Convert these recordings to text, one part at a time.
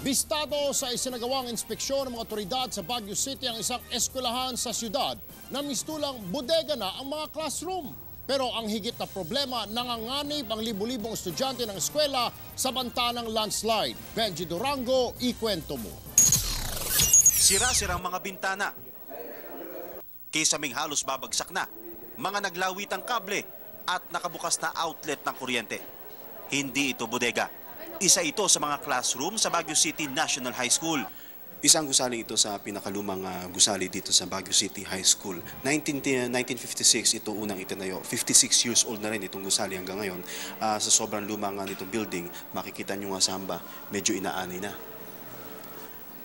Bistado sa isinagawang inspeksyon ng mga otoridad sa Baguio City ang isang eskwelahan sa siyudad na mistulang bodega na ang mga classroom. Pero ang higit na problema, nanganganib ang libu-libong estudyante ng eskwela sa banta ng landslide. Benji Durango, ikwento mo. Sira-sirang mga bintana. Kisaming halos babagsak na. Mga naglawitang kable at nakabukas na outlet ng kuryente. Hindi ito bodega. Isa ito sa mga classroom sa Baguio City National High School. Isang gusali ito sa pinakalumang ah, gusali dito sa Baguio City High School. 19, 1956 ito unang itinayo. 56 years old na rin itong gusali hanggang ngayon. Ah, sa sobrang lumang nga nito building, makikita nyo nga sa hamba, medyo inaanay na.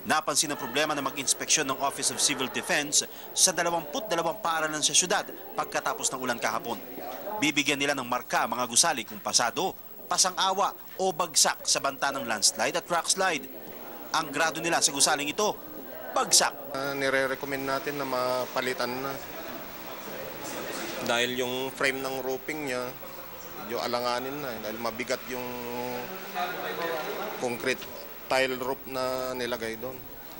Napansin ang problema na mag-inspeksyon ng Office of Civil Defense sa 22 paaralan sa syudad pagkatapos ng ulan kahapon. Bibigyan nila ng marka mga gusali kung pasado, pasang-awa o bagsak sa banta ng landslide at rock slide. Ang grado nila sa gusaling ito, bagsak. Uh, nire-recommend natin na mapalitan na. Dahil yung frame ng roofing niya, medyo alanganin na. eh. Dahil mabigat yung concrete tile roof na nilagay doon.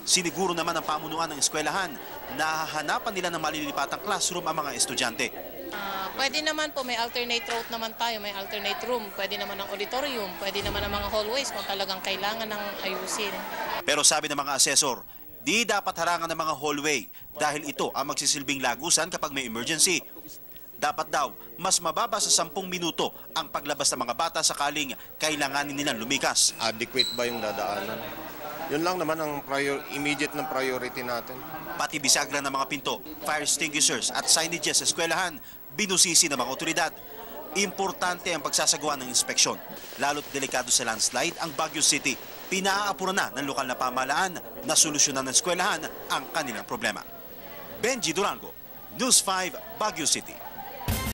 Siniguro naman ng pamunuan ng eskwelahan na hahanapan nila ng malilipatang classroom ang mga estudyante. Ah, pwede naman po, may alternate route naman tayo, may alternate room, pwede naman ang auditorium, pwede naman ang mga hallways kung talagang kailangan ng ayusin. Pero sabi ng mga asesor, di dapat harangan ng mga hallway dahil ito ang magsisilbing lagusan kapag may emergency. Dapat daw, mas mababa sa 10 minuto ang paglabas ng mga bata sakaling kailanganin nilang lumikas. Adequate ba yung dadaanan? Yun lang naman ang prior, immediate na priority natin. Pati bisagra ng mga pinto, fire extinguishers at signages sa eskwelahan, binusisi ng mga otoridad. Importante ang pagsasagawa ng inspeksyon. Lalo't delikado sa landslide ang Baguio City. Pinaaapuran na ng lokal na pamahalaan na solusyonan ng eskwelahan ang kanilang problema. Benji Durango, News 5, Baguio City.